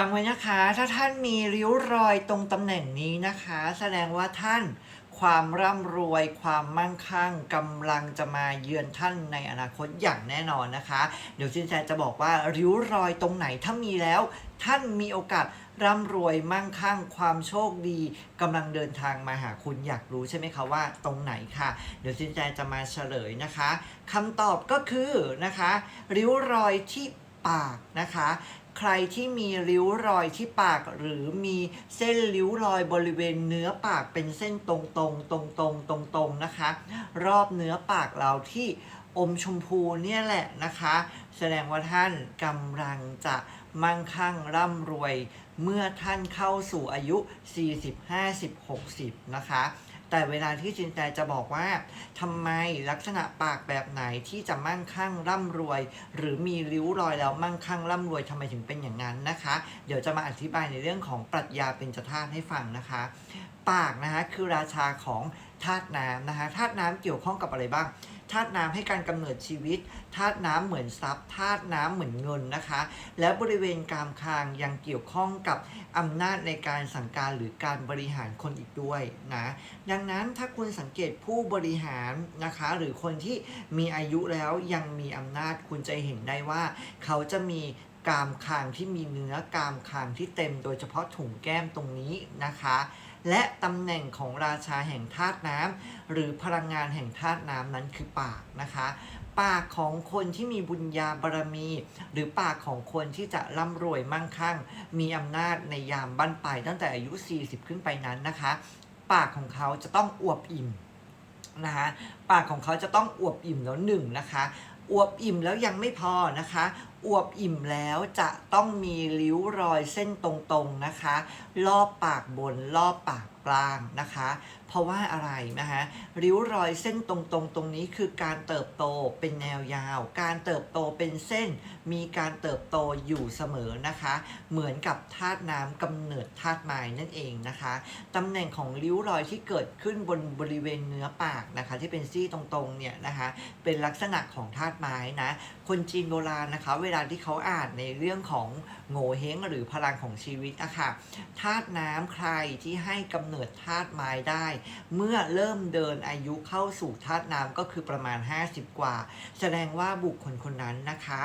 ฟังไว้นะคะ ถ้าท่านมีริ้วรอยตรงตำแหน่งนี้นะคะ แสดงว่าท่านความร่ำรวยความมั่งคั่งกำลังจะมาเยือนท่านในอนาคตอย่างแน่นอนนะคะ เดี๋ยวชินแจจะบอกว่าริ้วรอยตรงไหนถ้ามีแล้ว ท่านมีโอกาสร่ำรวยมั่งคั่ง ความโชคดีกำลังเดินทางมาหาคุณอยากรู้ใช่ไหมคะว่าตรงไหนค่ะ เดี๋ยวชินแจจะมาเฉลยนะคะคำตอบก็คือนะคะ ริ้วรอยที่ปากนะคะ ใครที่มีริ้วรอยที่ปาก หรือมีเส้นริ้วรอยบริเวณเนื้อปากเป็นเส้นตรงๆตรงๆตรงๆนะคะ รอบเนื้อปากเราที่อมชมพูเนี่ยแหละนะคะ แสดงว่าท่านกำลังจะมั่งคั่งร่ำรวย เมื่อท่านเข้าสู่อายุ 40 50 60 นะคะ แต่เวลาที่จินแจจะบอกว่าทำไมลักษณะปากแบบไหนที่จะมั่งคั่งร่ำรวย หรือมีริ้วรอยแล้วมั่งคั่งร่ำรวยทำไมถึงเป็นอย่างนั้นนะคะ เดี๋ยวจะมาอธิบายในเรื่องของปรัชญาเป็นจธาตุให้ฟังนะคะ ปากนะคะคือราชาของธาตุน้ำนะคะธาตุน้ำเกี่ยวข้องกับอะไรบ้างธาตุน้ำให้การกำเนิดชีวิตธาตุน้ำเหมือนทรัพย์ธาตุน้ำเหมือนเงินนะคะ และบริเวณกรามคางยังเกี่ยวข้องกับอำนาจในการสั่งการหรือการบริหารคนอีกด้วยนะ ดังนั้นถ้าคุณสังเกตผู้บริหารนะคะ หรือคนที่มีอายุแล้วยังมีอำนาจคุณจะเห็นได้ว่า เขาจะมีกรามคางที่มีเนื้อกรามคางที่เต็ม โดยเฉพาะถุงแก้มตรงนี้นะคะ และตำแหน่งของราชาแห่งธาตุน้ำหรือพลังงานแห่งธาตุน้ำนั้นคือปากนะคะ ปากของคนที่มีบุญญาบารมี หรือปากของคนที่จะร่ำรวยมั่งคั่ง มีอำนาจในยามบั้นปลายตั้งแต่อายุ 40 ขึ้นไปนั้นนะคะ ปากของเขาจะต้องอวบอิ่มนะคะปากของเขาจะต้องอวบอิ่มแล้วหนึ่งนะคะอวบอิ่มแล้วยังไม่พอนะคะอวบอิ่มแล้วจะต้องมีริ้วรอยเส้นตรงๆนะคะ รอบปากบนรอบปากกลางนะคะ เพราะว่าอะไรนะคะริ้วรอยเส้นตรงๆ ตรงนี้คือการเติบโตเป็นแนวยาว การเติบโตเป็นเส้น มีการเติบโตอยู่เสมอนะคะ เหมือนกับธาตุน้ำกำเนิดธาตุไม้นั่นเองนะคะตำแหน่งของริ้วรอยที่เกิดขึ้นบนบริเวณเนื้อปากนะคะ ที่เป็นซี่ตรงๆเนี่ยนะคะเป็นลักษณะของธาตุไม้นะคนจีนโบราณนะคะเวลาที่เขาอ่านในเรื่องของโง่เฮงหรือพลังของชีวิตนะคะธาตุน้ำใครที่ให้กำเนิดธาตุไม้ได้ เมื่อเริ่มเดินอายุเข้าสู่ธาตุน้ำก็คือประมาณ 50 กว่า แสดงว่าบุคคลคนนั้นนะคะ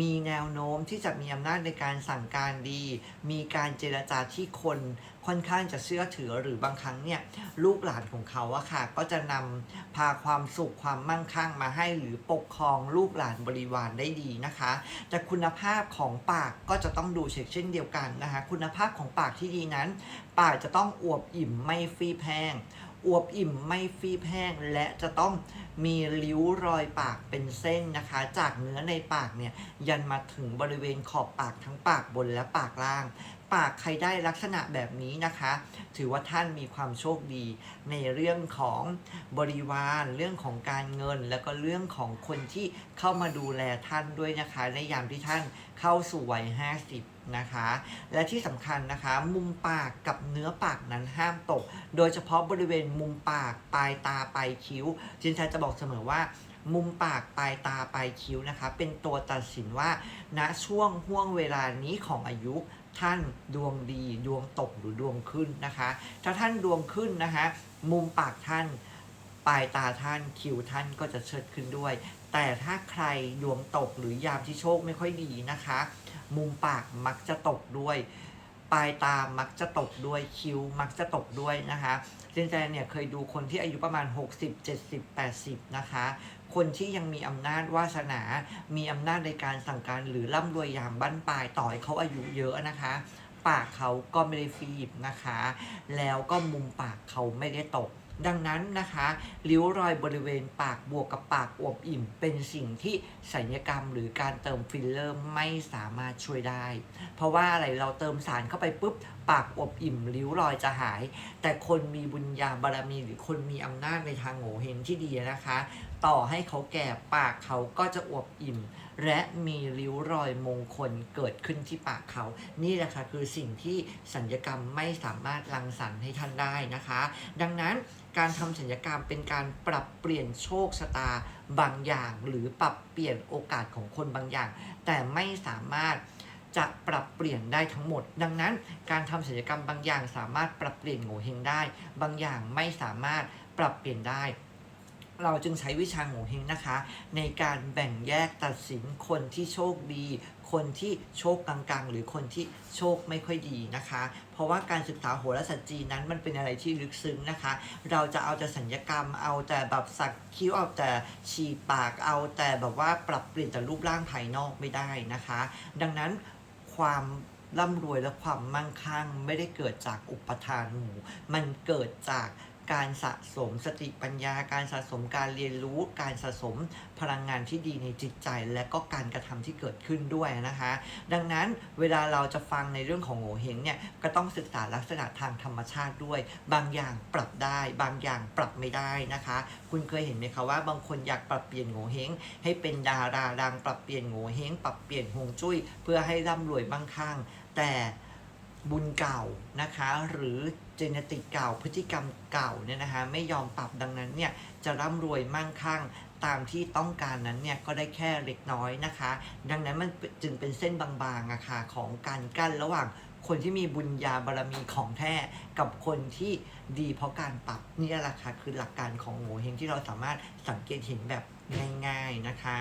มีแนวโน้มที่จะมีอำนาจในการสั่งการดี มีการเจรจาที่คนค่อนข้างจะเชื่อถือหรือบางครั้งเนี่ยลูกหลานของเขาอะค่ะ ก็จะนำพาความสุขความมั่งคั่งมาให้หรือปกครองลูกหลานบริวารได้ดีนะคะ แต่คุณภาพของปากก็จะต้องดูเช่นเดียวกันนะคะ คุณภาพของปากที่ดีนั้น ปากจะต้องอวบอิ่มไม่ฟีแพง อวบอิ่มไม่ฟีบแห้ง และจะต้องมีริ้วรอยปากเป็นเส้นนะคะ จากเนื้อในปากเนี่ยยันมาถึงบริเวณขอบปากทั้งปากบนและปากล่าง ปากใครได้ลักษณะแบบนี้นะคะ ถือว่าท่านมีความโชคดี ในเรื่องของบริวาร เรื่องของการเงิน แล้วก็เรื่องของคนที่เข้ามาดูแลท่านด้วยนะคะ ในยามที่ท่านเข้าสู่วัย50 นะคะ และที่สำคัญนะคะ มุมปากกับเนื้อปากนั้นห้ามตก โดยเฉพาะบริเวณมุมปากปลายตาปลายคิ้วจินแทจะบอกเสมอว่ามุมปากปลายตาปลายคิ้วนะคะ เป็นตัวตัดสินว่าณช่วงห่วงเวลานี้ของอายุท่านดวงดีดวงตกหรือดวงขึ้นนะคะ ถ้าท่านดวงขึ้นนะคะ มุมปากท่าน ปลายตาท่านคิ้วท่านก็จะเชิดขึ้นด้วย แต่ถ้าใครดวงตกหรือยามที่โชคไม่ค่อยดีนะคะ มุมปากมักจะตกด้วย ปลายตามักจะตกด้วยคิ้วมักจะตกด้วยนะคะเจนแจนเนี่ยเคยดูคนที่อายุประมาณ 60 70 80 นะคะ คนที่ยังมีอำนาจวาสนา มีอำนาจในการสั่งการหรือร่ำรวยยามบั้นปลายต่อให้เขาอายุเยอะนะคะปากเขาก็ไม่ได้ฟีบนะคะ แล้วก็มุมปากเขาไม่ได้ตก ดังนั้นนะคะริ้วรอยบริเวณปากบวกกับปากอวบอิ่ม เป็นสิ่งที่ศัลยกรรมหรือการเติมฟิลเลอร์ไม่สามารถช่วยได้ เพราะว่าอะไรเราเติมสารเข้าไปปุ๊บ ปากอวบอิ่มริ้วรอยจะหาย แต่คนมีบุญญาบารมีหรือคนมีอำนาจในทางโง่เฮงที่ดีนะคะ ต่อให้เขาแก่ปากเขาก็จะอวบอิ่ม และมีริ้วรอยมงคลเกิดขึ้นที่ปากเขา นี่แหละค่ะคือสิ่งที่สัญญกรรมไม่สามารถรังสรรค์ให้ท่านได้นะคะ ดังนั้นการทำสัญญกรรมเป็นการปรับเปลี่ยนโชคชะตาบางอย่าง หรือปรับเปลี่ยนโอกาสของคนบางอย่าง แต่ไม่สามารถ จะปรับเปลี่ยนได้ทั้งหมด ดังนั้นการทำศัลยกรรมบางอย่างสามารถปรับเปลี่ยนโงเฮงได้ บางอย่างไม่สามารถปรับเปลี่ยนได้ เราจึงใช้วิชาโงเฮงนะคะ ในการแบ่งแยกตัดสินคนที่โชคดี คนที่โชคกลางๆ หรือคนที่โชคไม่ค่อยดีนะคะ เพราะว่าการศึกษาโหราศาสตร์จีนนั้นมันเป็นอะไรที่ลึกซึ้งนะคะ เราจะเอาแต่สัญญกรรม เอาแต่แบบสักคิ้วเอาแต่ฉีดปากเอาแต่แบบว่าปรับเปลี่ยนแต่รูปร่างภายนอกไม่ได้นะคะ ดังนั้น ความร่ำรวยและความมั่งคั่ง ไม่ได้เกิดจากอุปทานหมู่ มันเกิดจาก การสะสมสติปัญญา การสะสมการเรียนรู้ การสะสมพลังงานที่ดีในจิตใจ และก็การกระทำที่เกิดขึ้นด้วยนะคะ ดังนั้นเวลาเราจะฟังในเรื่องของโงเฮงเนี่ยก็ต้องศึกษาลักษณะทางธรรมชาติด้วย บางอย่างปรับได้ บางอย่างปรับไม่ได้นะคะ คุณเคยเห็นไหมคะว่าบางคนอยากปรับเปลี่ยนโงเฮงให้เป็นดาราดังปรับเปลี่ยนโงเฮงปรับเปลี่ยนฮวงจุ้ย เพื่อให้ร่ำรวยมั่งคั่งแต่ บุญเก่านะคะ หรือเจเนติกเก่าพฤติกรรมเก่าเนี่ยนะคะไม่ยอมปรับดังนั้นเนี่ยจะร่ำรวยมั่งคั่งตามที่ต้องการนั้นเนี่ยก็ได้แค่เล็กน้อยนะคะ ดังนั้นมันจึงเป็นเส้นบางๆอะค่ะของการกั้นระหว่างคนที่มีบุญญาบารมีของแท้กับคนที่ดีเพราะการปรับนี่แหละค่ะคือหลักการของโงเฮงที่เราสามารถสังเกตเห็นแบบง่าย ๆนะคะ